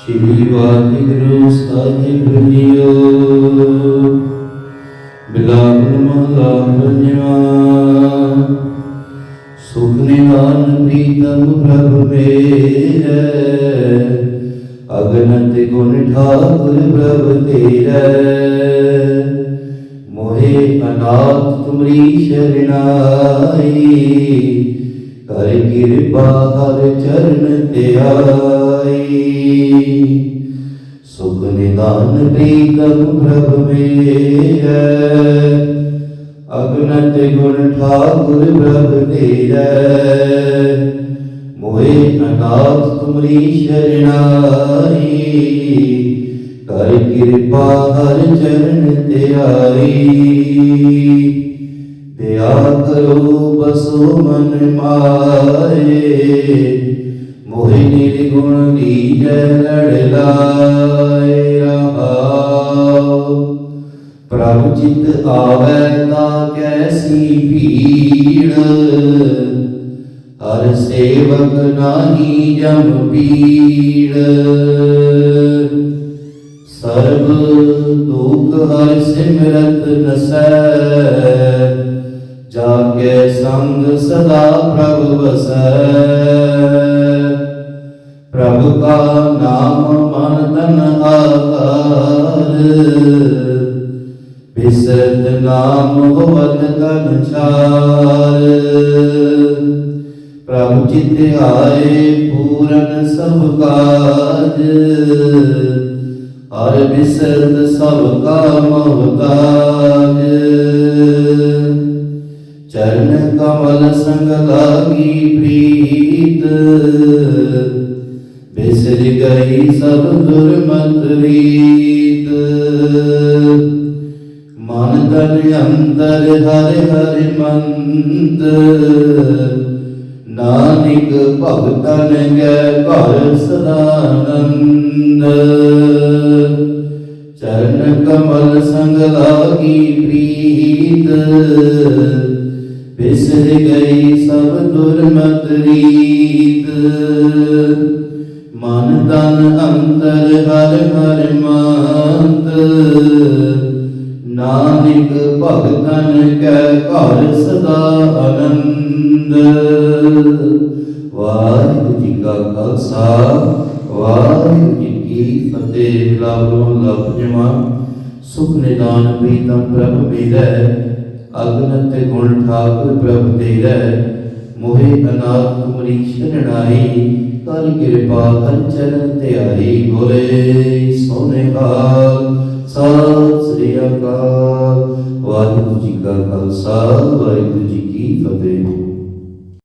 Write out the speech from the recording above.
ਸ਼੍ਰੀ ਵਾਹਿਗੁਰੂ ਸਾਹਿਬ ਜੀਓ ਬਿਲਾਵਲ ਮਹਲਾ ਪੰਜਵਾਂ ਸੁਖ ਨਿਵਾਨ ਪ੍ਰੀਤਮ ਪ੍ਰਭ ਮੇਰੇ ਅਗਨਤ ਗੁਣ ਠਾਕੁਰ ਪ੍ਰਭ ਤੇਰੇ ਮੋਹਿ ਅਨਾਥ ਤੁਮਰੀ ਸ਼ਰਨਾਈ। ਕਰ ਕਿਰਪਾ, ਹਰ ਚਰਨ ਤੇ ਆਈ। ਸੁਖ ਨਿਦਾਨ ਪ੍ਰੀਤਮ ਪ੍ਰਭ ਮੇਰੇ, ਅਗਨਤ ਗੁਣ ਠਾਕੁਰ ਪ੍ਰਭ ਤੇਰੇ। ਮੋਹਿ ਅਨਾਥ ਤੁਮਰੀ ਸ਼ਰਨਾਈ ਕਰ ਕਿਰਪਾ, ਹਰ ਚਰਨ ਤੇ ਆਈ। ਦਇਆ ਕਰੋ ਬਸੋ ਮਨ ਮਾਏ ਮੋਹਿ ਨਿਰਗੁਣ ਦੀਜੈ ਲੜ ਲਾਏ ਰਹਾਉ ਪ੍ਰਭ ਚਿਤ ਆਵੈ ਤਾ ਕੈਸੀ ਭੀੜ, ਹਰ ਸੇਵਕ ਨਾਹੀ ਜਮ ਪੀੜ। ਸਰਬ ਦੁਖ ਹਰ ਸਿਮਰਤ ਨਸੈ ਜਾ ਸੰਗ ਸਦਾ ਪ੍ਰਭ ਵਸੈ। ਪ੍ਰਭ ਕਾ ਨਾਮ ਮਨ ਤਨ ਆਧਾਰ। ਬਿਸਰਤ ਨਾਮ ਹੋਵਤ ਕਨ ਚਾਰ ਪ੍ਰਭ ਚਿਤ ਆਏ ਪੂਰਨ ਸਭ ਕਾਜ ਹਰ ਬਿਸਰਤ ਸਭ ਕਾ ਮਹਤਾਜ। ਚਰਨ ਕਮਲ ਸੰਗ ਲਾਗੀ ਪ੍ਰੀਤ। ਬਿਸਰ ਗਈ ਸਭ ਦੁਰਮਤ ਰੀਤ। ਮਨ ਤਨ ਅੰਦਰ ਹਰਿ ਹਰਿ ਮੰਤ। ਨਾਨਕ ਭਗਤਨ ਗੈ ਘਰ ਸਦਾਨੰਦ ਚਰਨ ਕਮਲ ਸੰਗ ਲਾਗੀ ਪ੍ਰੀਤ। ਬਿਸਰ ਗਈ ਸਭ ਦੁਰਮਤ ਰੀਤ। ਮਨ ਤਨ ਅੰਤਰ ਹਰ ਹਰ ਮੰਤ। ਨਾਨਕ ਭਗਤਨ ਕੈ ਘਰ ਸਦਾ ਆਨੰਦ। ਵਾਹਿਗੁਰੂ ਜੀ ਕਾ ਖਾਲਸਾ, ਵਾਹਿਗੁਰੂ ਜੀ ਕੀ ਫਤਿਹ। ਲਾਭੋ ਲਪਜਮਾ ਸੁਖ ਨਿਦਾਨ ਪ੍ਰੀਤਮ ਪ੍ਰਭ ਮੇਰਾ ਅਗਨਤ ਗੁਣ ਠਾਕੁਰ ਪ੍ਰਭ ਤੇਰੇ, ਮੋਹਿ ਅਨਾਥ ਤੁਮਰੀ ਸ਼ਰਣਾਈ ਕਰ ਕਿਰਪਾ ਹਰ ਚਰਨ ਤੇ ਆਈ ਬੋਲੇ। ਸੋਨੇ ਹਾਲ ਸਤਿ ਸ੍ਰੀ ਅਕਾਲ। ਵਾਹਿਗੁਰੂ ਜੀ ਕਾ ਖਾਲਸਾ, ਵਾਹਿਗੁਰੂ ਜੀ ਕੀ ਫਤਿਹ।